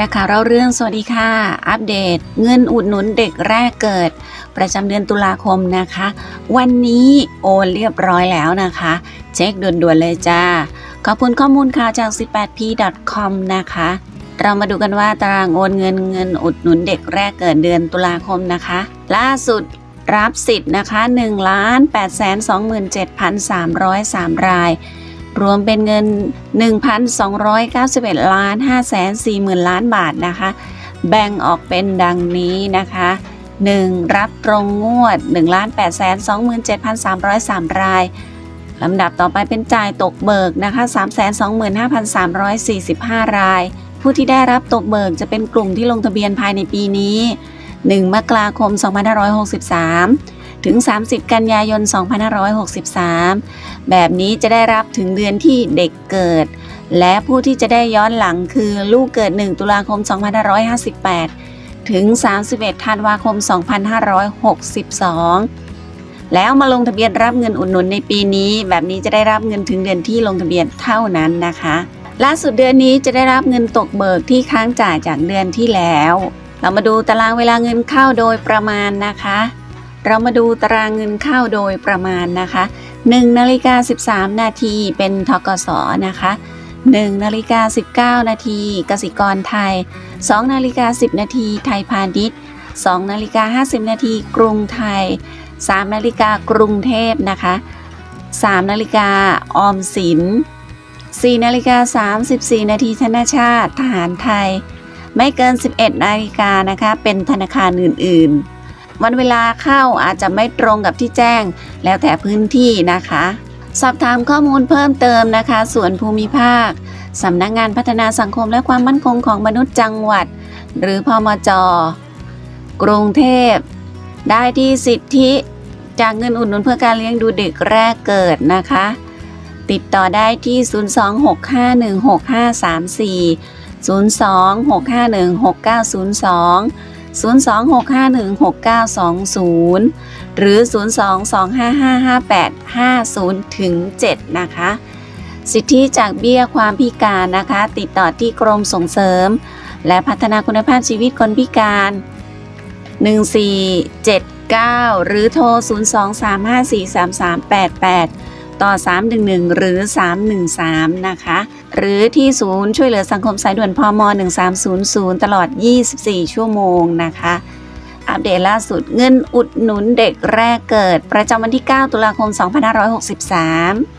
จากข่าวเราเรื่องสวัสดีค่ะ อัปเดต เงินอุดหนุนเด็กแรกเกิด ประจำเดือนตุลาคมนะคะ วันนี้โอนเรียบร้อยแล้วนะคะ เช็คด่วนๆเลยจ้า ขอบคุณข้อมูลข่าวจาก 18p.com นะคะ เรามาดูกันว่าตารางโอนเงินเงินอุดหนุนเด็กแรกเกิดเดือนตุลาคมนะคะ ล่าสุดรับสิทธิ์นะคะ1 8 2 7 3 0 3 ราย รวมเป็นเงิน 1,291ล้าน5แสน4หมื่นล้านบาทนะคะ แบ่งออกเป็นดังนี้นะคะ 1. รับตรงงวด 1 8 2 7 3 0 3 รายลำดับต่อไปเป็นจ่ายตกเบิกนะคะ 325,345 ราย ผู้ที่ได้รับตกเบิกจะเป็นกลุ่มที่ลงทะเบียนภายในปีนี้ 1 มกราคม 2563 ถึง 30 กันยายน 2563 แบบนี้จะได้รับถึงเดือนที่เด็กเกิด และผู้ที่จะได้ย้อนหลังคือลูกเกิด 1 ตุลาคม 2558 ถึง 31 ธันวาคม 2562 แล้วมาลงทะเบียนรับเงินอุดหนุนในปีนี้ แบบนี้จะได้รับเงินถึงเดือนที่ลงทะเบียนเท่านั้นนะคะล่าสุดเดือนนี้จะได้รับเงินตกเบิกที่ค้างจ่ายจากเดือนที่แล้ว เรามาดูตารางเวลาเงินเข้าโดยประมาณนะคะ เรามาดูตารางเงินเข้าโดยประมาณนะคะ1นาฬิกา13 นาทีเป็นทกสนะคะ1นาฬิกา19 นาทีกสิกรไทย 2นาฬิกา10 นาทีไทยพาณิชย์2นาฬิกา50 นาทีกรุงไทย 3นาฬิกากรุงเทพนะคะ3นาฬิกาออมสิน4นาฬิกา34 นาทีธนาชาติทหารไทย ไม่เกิน 11 นาฬิกานะคะ เป็นธนาคารอื่น ๆ วันเวลาเข้าอาจจะไม่ตรงกับที่แจ้ง แล้วแต่พื้นที่นะคะ สอบถามข้อมูลเพิ่มเติมนะคะ ส่วนภูมิภาคสำนักงานพัฒนาสังคมและความมั่นคงของมนุษย์จังหวัด หรือพมจกรุงเทพ ได้ที่สิทธิจากเงินอุดหนุนเพื่อการเลี้ยงดูเด็กแรกเกิดนะคะ ติดต่อได้ที่ 026516534 02-651-6902 02651-6920 หรือ 022555850ถึง7นะคะ สิทธิจากเบี้ยความพิการนะคะ ติดต่อที่กรมส่งเสริม และพัฒนาคุณภาพชีวิตคนพิการ 1479 หรือโทร 023543388 ต่อ 311 หรือ 313 นะคะ หรือที่ศูนย์ช่วยเหลือสังคมสายด่วนพม 1300 ตลอด 24 ชั่วโมงนะคะ อัปเดตล่าสุดเงินอุดหนุนเด็กแรกเกิด ประจำวันที่ 9 ตุลาคม 2563